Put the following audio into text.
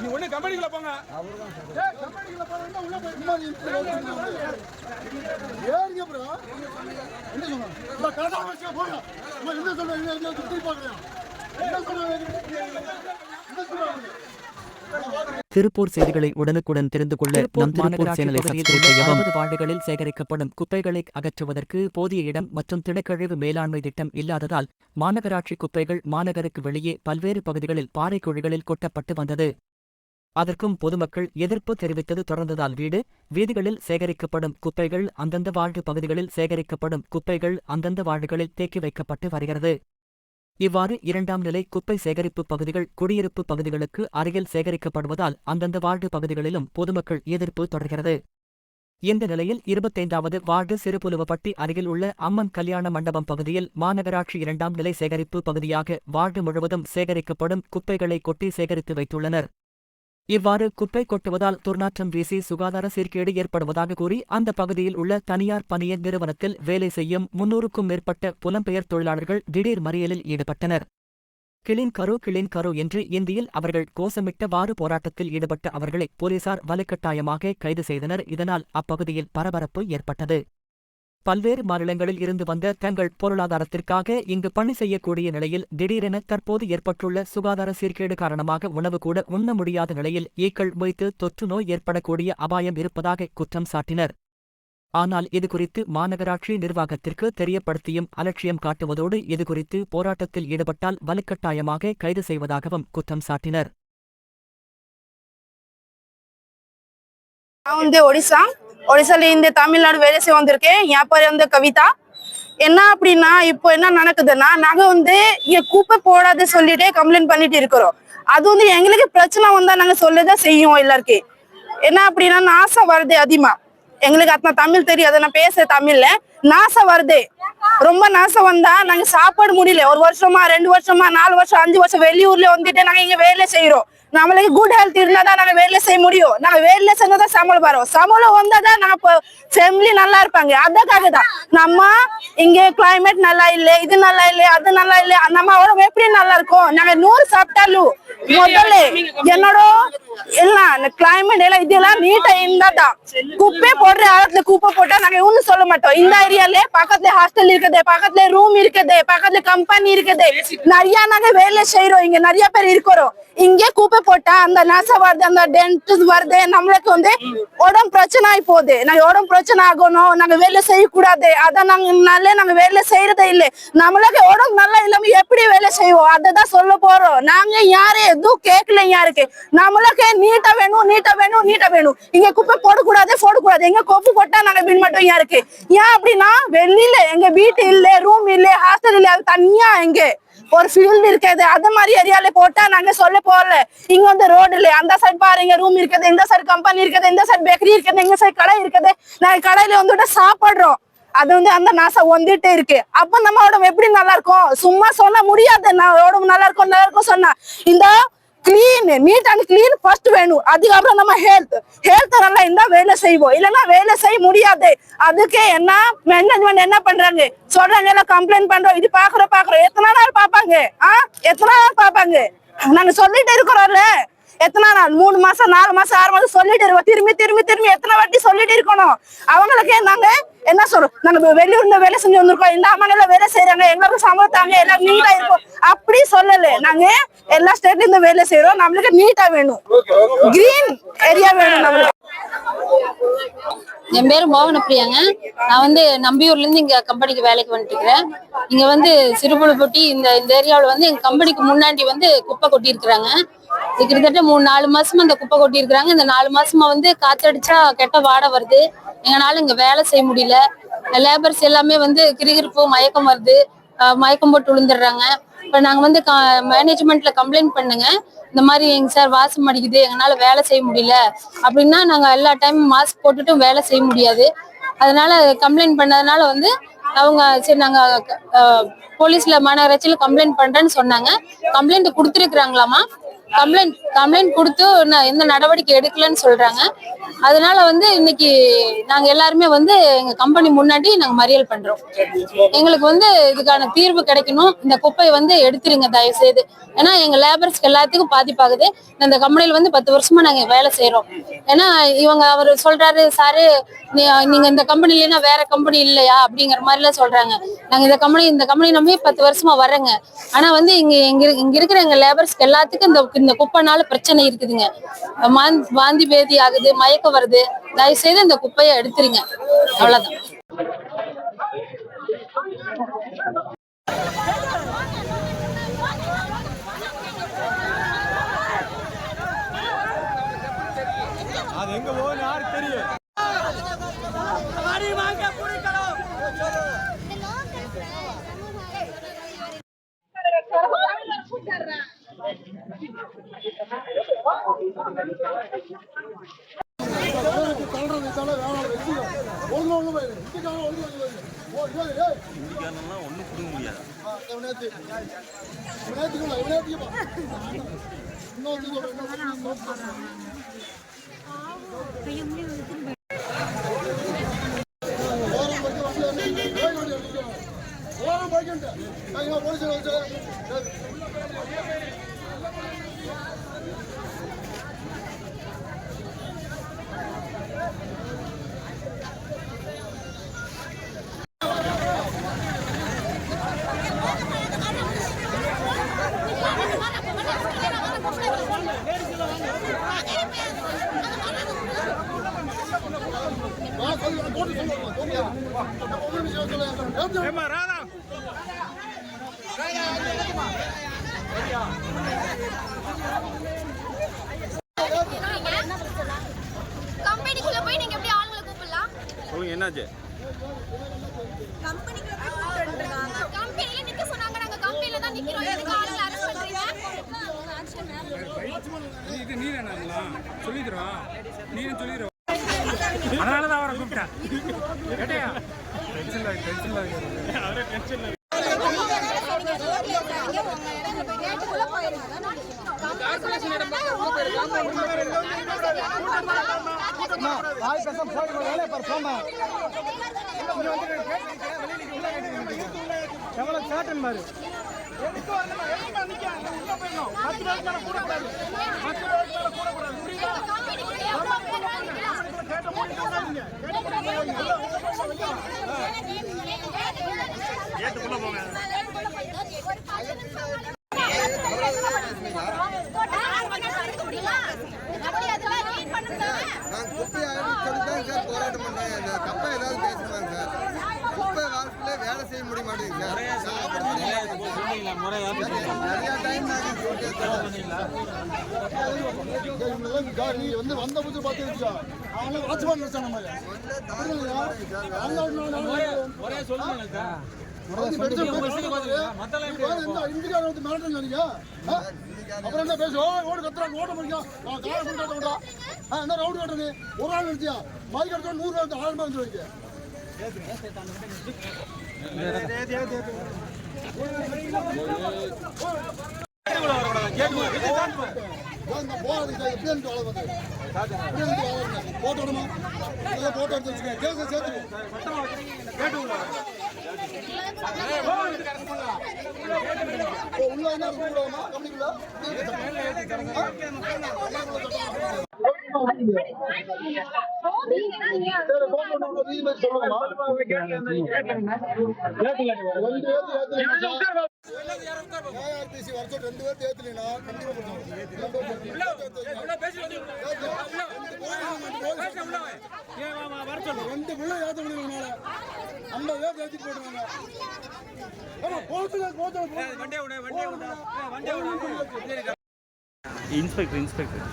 நீ ஒண்ணு கம்பெனிக்குள்ள போங்க. ஏறிங்க ப்ரோ என்ன சொன்னா இந்த போங்க என்ன சொல்றேன் திருப்பி பாக்குறியா திருப்பூர் செய்திகளை உடனுக்குடன் தெரிந்து கொள்ள நம் திருப்பூர் சேனலை சப்ஸ்கிரைப் செய்யவும். அறுபது வார்டுகளில் சேகரிக்கப்படும் குப்பைகளை அகற்றுவதற்கு போதிய இடம் மற்றும் திடக்கழிவு மேலாண்மை திட்டம் இல்லாததால் மாநகராட்சி குப்பைகள் மாநகருக்கு வெளியே பல்வேறு பகுதிகளில் பாறை குழிகளில் கொட்டப்பட்டு வந்தது. அதற்கும் பொதுமக்கள் எதிர்ப்பு தெரிவித்தது தொடர்ந்ததால் வீடு வீதிகளில் சேகரிக்கப்படும் குப்பைகள் அந்தந்த வார்டு பகுதிகளில் சேகரிக்கப்படும் குப்பைகள் அந்தந்த வார்டுகளில் தேக்கி வைக்கப்பட்டு வருகிறது. இவ்வாறு இரண்டாம் நிலை குப்பை சேகரிப்பு பகுதிகள் குடியிருப்பு பகுதிகளுக்கு அருகில் சேகரிக்கப்படுவதால் அந்தந்த வார்டு பகுதிகளிலும் பொதுமக்கள் எதிர்ப்பு தொடர்கிறது. இந்த நிலையில் இருபத்தைந்தாவது வார்டு சிறுபுலுவப்பட்டி அருகில் உள்ள அம்மன் கல்யாண மண்டபம் பகுதியில் மாநகராட்சி இரண்டாம் நிலை சேகரிப்பு பகுதியாக வார்டு முழுவதும் சேகரிக்கப்படும் குப்பைகளை கொட்டி சேகரித்து வைத்துள்ளனர். இவ்வாறு குப்பை கொட்டுவதால் துர்நாற்றம் வீசி சுகாதார சீர்கேடு ஏற்படுவதாக கூறி அந்த பகுதியில் உள்ள தனியார் பணிய நிறுவனத்தில் வேலை செய்யும் முன்னூறுக்கும் மேற்பட்ட புலம்பெயர் தொழிலாளர்கள் திடீர் மறியலில் ஈடுபட்டனர். கிளின் கரு கிளின் கரு என்று இந்தியில் அவர்கள் கோஷமிட்டவாறு போராட்டத்தில் ஈடுபட்ட அவர்களை போலீசார் வலுக்கட்டாயமாக கைது செய்தனர். இதனால் அப்பகுதியில் பரபரப்பு ஏற்பட்டது. பல்வேறு மாநிலங்களில் இருந்து வந்த தங்கள் பொருளாதாரத்திற்காக இங்கு பணி செய்யக்கூடிய நிலையில் திடீரென தற்போது ஏற்பட்டுள்ள சுகாதார சீர்கேடு காரணமாக உணவு கூட உண்ண முடியாத நிலையில் ஈக்கள் மொய்த்து தொற்று நோய் ஏற்படக்கூடிய அபாயம் இருப்பதாக குற்றம் சாட்டினர். ஆனால் இதுகுறித்து மாநகராட்சி நிர்வாகத்திற்கு தெரியப்படுத்தியும் அலட்சியம் காட்டுவதோடு இதுகுறித்து போராட்டத்தில் ஈடுபட்டால் வலுக்கட்டாயமாக கைது செய்வதாகவும் குற்றம் சாட்டினர். நான் வந்து ஒடிசா. ஒடிசால இந்த தமிழ்நாடு வேலை செய்ய வந்திருக்கேன். என் பேர் வந்து கவிதா. என்ன அப்படின்னா இப்போ என்ன நடக்குதுன்னா நாங்க வந்து இங்க குப்பை போடாத சொல்லிட்டே கம்ப்ளைண்ட் பண்ணிட்டு இருக்கிறோம். அது வந்து எங்களுக்கு பிரச்சனை வந்தா நாங்க சொல்லதான் செய்யும் எல்லாருக்கும் என்ன அப்படின்னா நாசம் வருது அதிகமா. எங்களுக்கு அத்தனை தமிழ் தெரியாது நான் பேசுற தமிழ்ல. நாசம் வருது. ரொம்ப நாசம் வந்தா நாங்க சாப்பாடு முடியல. ஒரு வருஷமா ரெண்டு வருஷமா நாலு வருஷம் அஞ்சு வருஷம் வெளியூர்ல வந்துட்டு நாங்க இங்க வேலை செய்யறோம் நம்மளுக்கு குட் ஹெல்த் இருந்தாதான் நாங்க வேலை செய்ய முடியும். நாங்க வேலை செஞ்சாதான் சம்பளம் வரும். சம்பளம் வந்தாதான் நாங்க ஃபேமிலி நல்லா இருப்பாங்க. அதுக்காக தான். நம்ம இங்க கிளைமேட் நல்லா இல்ல இது நல்லா இல்ல அது நல்லா இல்ல. நம்ம உடம்பு எப்படி நல்லா இருக்கும்? நாங்க நூறு சாப்பிட்டாலும் முதல்ல என்னோட எல்லாம் கிளைமேட் எல்லாம் இதெல்லாம் நீட்டா இருந்தாதான் குப்பை போடுற ஆழத்துல குப்பை போட்டா நாங்க ஒண்ணும் சொல்ல மாட்டோம். இந்த ஏரியால பக்கத்துல ஹாஸ்டல் இருக்குது பக்கத்துல ரூம் இருக்குது பக்கத்துல கம்பெனி இருக்குது. நிறைய நாங்க வேலை செய்யறோம் இங்க நிறைய பேர் இருக்கிறோம். இங்கே கூப்பை போட்டா அந்த நாசம் வருது அந்த டென்ட் வருது நம்மளுக்கு வந்து உடம்பு பிரச்சனை ஆகி போகுது. நாங்க உடம்பு பிரச்சனை ஆகணும் நாங்க வேலை செய்யக்கூடாது. அதான் நாங்க நல்ல நாங்க வேலை செய்யறதே இல்ல. நம்மளுக்கு உடம்பு நல்லா இல்லாம எப்படி வேலை செய்வோம்? அதை தான் சொல்ல போறோம். நாங்க யாரு? எதுவும் கேட்கல யாருக்கு. நம்மளுக்கு நீட்டா வேணும் நீட்டா வேணும் நீட்டா வேணும். இங்க குப்பை போடக்கூடாது போடக்கூடாது. எங்க கொப்பு போட்டா நாங்க பின் மட்டும் யாருக்கு? ஏன் அப்படின்னா வெளியில எங்க வீட்டு இல்ல ரூம் இல்ல ஹாஸ்டல் இல்ல அது தனியா எங்க ஒரு ஃபீல்டு இருக்குது. அது மாதிரி ஏரியால போட்டா நாங்க சொல்ல போகல. இங்க வந்து ரோடு இல்லை. அந்த சைடு பாருங்க ரூம் இருக்குது இந்த சைடு கம்பெனி இருக்குது இந்த சைடு பேக்கரி இருக்குது இந்த சைடு கடை இருக்குது. நாங்க கடையில வந்துட்டு சாப்பிடுறோம். அது வந்து அந்த நாசம் வந்துட்டே இருக்கு. அப்ப நம்ம உடம்பு எப்படி நல்லா இருக்கும்? சும்மா சொல்ல முடியாது. நான் உடம்பு நல்லா இருக்கும் நல்லா இருக்கும் சொன்னா. இந்த clean neat and clean first வேணும் அதுக்கப்புறம் நம்ம ஹெல்த் ஹெல்த் நல்லா இருந்தா வேலை செய்வோம். இல்லைன்னா வேலை செய்ய முடியாது. அதுக்கு என்ன மேனேஜ்மெண்ட் என்ன பண்றாங்க? சொல்றாங்க எல்லாம் கம்ப்ளைண்ட் பண்றோம். இது பாக்குறோம் பாக்குறோம் எத்தனை நாள் பாப்பாங்க ஆ? எத்தனை நாள் பாப்பாங்க நாங்க சொல்லிட்டு இருக்கிறோம்ல. எத்தனை நாள்? மூணு மாசம் நாலு மாசம் ஆறு மாசம் சொல்லிட்டு இருக்கோம். திரும்பி திரும்பி திரும்பி எத்தனை வாட்டி சொல்லிட்டு இருக்கணும்? அவங்களுக்கு நாங்க என்ன சொல்றோம் நாங்க வெளியூர்ல வேலை செஞ்சு வந்திருக்கோம். இந்த அம்மா வேலை செய்யறாங்க எங்களுக்கு சம்பளத்தாங்க எல்லாம் நீட்டா இருக்கும். அப்படி சொல்லல. நாங்க எல்லா ஸ்டேட்ல இருந்து வேலை செய்யறோம் நம்மளுக்கு நீட்டா வேணும். கிரீன் ஏரியா வேணும் நம்மளுக்கு. என் பேர் மோகனப்பிரியாங்க. நான் வந்து நம்பியூர்ல இருந்து இங்க கம்பெனிக்கு வேலைக்கு வந்துட்டு இருக்கிறேன் இங்க வந்து சிறுபுழுப்பட்டி இந்த இந்த ஏரியாவில் வந்து எங்க கம்பெனிக்கு முன்னாடி வந்து குப்பை கொட்டி இருக்கிறாங்க கிட்டத்தட்ட மூணு நாலு மாசமா இந்த குப்பை கொட்டி இருக்கிறாங்க இந்த நாலு மாசமா வந்து காத்தடிச்சா கெட்ட வாடை வருது. எங்களால இங்க வேலை செய்ய முடியல. லேபர்ஸ் எல்லாமே வந்து கிரிகிருப்பு மயக்கம் வருது. மயக்கம் போட்டு விழுந்துடுறாங்க. இப்ப நாங்க வந்து மேனேஜ்மெண்ட்ல கம்ப்ளைண்ட் பண்ணுங்க. இந்த மாதிரி எங்க சார் வாசம் அடிக்குது. எங்களால வேலை செய்ய முடியல. அப்படின்னா நாங்க எல்லா டைமும் மாஸ்க் போட்டுட்டும் வேலை செய்ய முடியாது. அதனால கம்ப்ளைண்ட் பண்ணதுனால வந்து அவங்க சரி நாங்க போலீஸ்ல மாநகராட்சியில கம்ப்ளைண்ட் பண்றேன்னு சொன்னாங்க. கம்ப்ளைண்ட் கொடுத்துருக்குறாங்களாமா? கம்ப்ளைண்ட் கம்ப்ளைண்ட் கொடுத்து எந்த நடவடிக்கை எடுக்கலன்னு சொல்றாங்க. அதனால வந்து இன்னைக்கு நாங்க எல்லாருமே வந்து எங்க கம்பெனி முன்னாடி நாங்க மறியல் பண்றோம். எங்களுக்கு வந்து இதுக்கான தீர்வு கிடைக்கணும். இந்த குப்பையை வந்து எடுத்துருங்க தயவு செய்து ஏன்னா எங்க லேபர்ஸ்க்கு எல்லாத்துக்கும் பாதிப்பாகுது. இந்த கம்பெனியில வந்து பத்து வருஷமா நாங்க வேலை செய்யறோம் ஏன்னா இவங்க அவர் சொல்றாரு சாரு நீங்க இந்த கம்பெனி இல்லைன்னா வேற கம்பெனி இல்லையா? அப்படிங்கிற மாதிரி எல்லாம் சொல்றாங்க. நாங்க இந்த கம்பெனி இந்த கம்பெனி நம்பி பத்து வருஷமா வர்றேங்க. ஆனா வந்து இங்க இங்க இரு- இங்க இருக்கிற எங்க லேபர்ஸ்க்கு எல்லாத்துக்கும் இந்த இந்த குப்பைனால பிரச்சனை இருக்குதுங்க. வாந்தி பேதி ஆகுது மயக்கம் வருது தயவு செய்து இந்த குப்பையை எடுத்துருங்க. அவ்வளவுதான். அது எங்க போகுது யாருக்கு தெரியும் தள்ளுறது இதால வேணாம் வெச்சுக்கோ ஒழுங்கு ஒழுங்கு போயிரு இந்திக்காரன் ஒழுங்கு ஒழுங்கு போயிரு ஓ இது ஏய் இந்திக்காரன்லாம் ஒன்றும் பிடிக்க முடியாது ஆ, இவனேத்தி இவனேத்திக்கல இன்னொரு இன்னொரு ஓரம் பைக்கு வண்டி வந்து வேக வண்டி எடுத்துக்கோ ஓரம் பைக்குன்ட்டு ஐயோ போலீஸ் வச்சு நான் சொல்லு போட்டு சொல்லுங்க போங்க நம்ம ஒவ்வொரு விஷயம் சொல்லுங்க ஏமா ராதா. கம்பெனிக்குள்ள போய் நீங்க எப்படி ஆளுங்களை கூப்பிடலாம்? சொல்லுங்க என்னாச்சு? கம்பெனிக்குள்ள போய் கூப்பிட்டுருக்காங்க கம்பெனில நிக்க சொன்னாங்க நாங்க கம்பெனில தான் நிக்கிறோம். எதுக்கு ஆளுங்களை அரெஸ்ட் பண்றீங்க? இது நீ தானா சொல்லிக்கிறோம் நீனும் சொல்லிடுறோம் அதனாலதான் அவரை கேட்டா கேட்டையா டென்ஷன்ல டென்ஷன்ல அவரே டென்ஷன்ல வாய் பேச போய் வேலையை போமா சேட்டன் பாரு நான் குப்பை அடிச்சது தான் சார் போராட்டம் பண்றேன் இந்த கப்பை ஏதாவது சார் குப்பை வேலை செய்ய முடிய மாட்டேங்குது சார் சாப்பிட முடிய நிறையா டைம் நான் நீ வந்து வந்த புது பார்த்து ஒரே சொல்லுங்க சார்? அப்புறம் என்ன பேசுவோம் ஓடு கத்துறாங்க ஓட முடியும் காலை கொண்டு என்ன ரவுடி கட்டுறது ஒரு ஆள் நிறுத்தியா மாதிரி கட்டுறோம் நூறு ரூபாய் ஆயிரம் ரூபாய் வந்து வைக்க இந்த போறது எப்படி போட்டோ விடுமா? இல்லை போட்டோ எடுத்து வச்சுக்க. கேஸை சேர்த்து உள்ள என்ன கூப்பிடுவோமா கம்பெனிக்குள்ள? சரி போட்டோ உள்ள ரீதிபதி சொல்லுங்கம்மா. ஏத்துறீங்க ஏஆர்டிசி வருஷம் ரெண்டு பேர்த்து ஏத்துலீங்கன்னா கண்டிப்பா ரெண்டு பிள்ளை ஏத்த முடியல ஐம்பது பேர் ஏத்தி போட்டுருவாங்க. Inspector inspector.